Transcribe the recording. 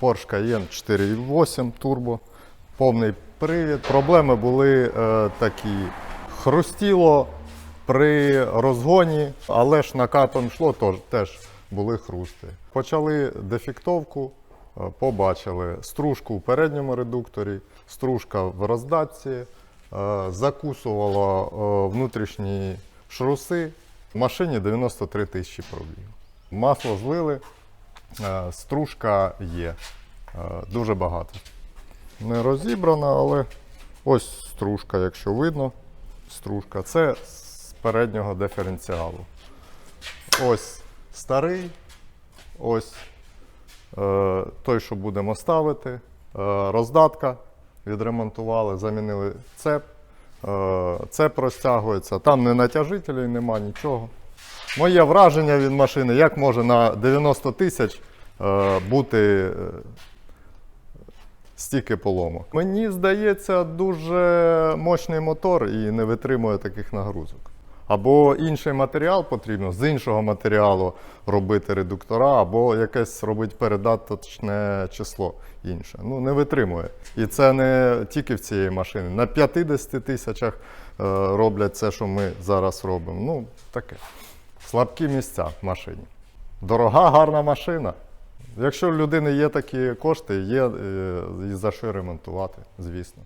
Porsche Cayenne 4.8 турбо, повний привід. Проблеми були е, такі: хрустіло при розгоні, але ж накатом йшло, тож теж були хрусти. Почали дефектовку, е, побачили стружку у передньому редукторі, стружка в роздатці, е, закусувало е, внутрішні шруси. В машині 93 тисячі пробігів. Масло злили, стружка є. е, Дуже багато. Не розібрана, але ось стружка, якщо видно. Стружка. Це з переднього диференціалу. Ось старий, ось е, той, що будемо ставити. Е, роздатка відремонтували, замінили цеп. Е, цеп розтягується. Там не натяжителів, нема нічого. Моє враження від машини, як може на 90 тисяч е, бути е, стільки полому. Мені здається, дуже мощний мотор і не витримує таких нагрузок. Або інший матеріал потрібно, з іншого матеріалу робити редуктора, або якесь робити передаточне число інше. Ну, не витримує. І це не тільки в цієї машини. На 50 тисячах е, роблять це, що ми зараз робимо. Ну, таке. Слабкі місця в машині. Дорога, гарна машина. Якщо в людини є такі кошти, є е, і за що ремонтувати, звісно.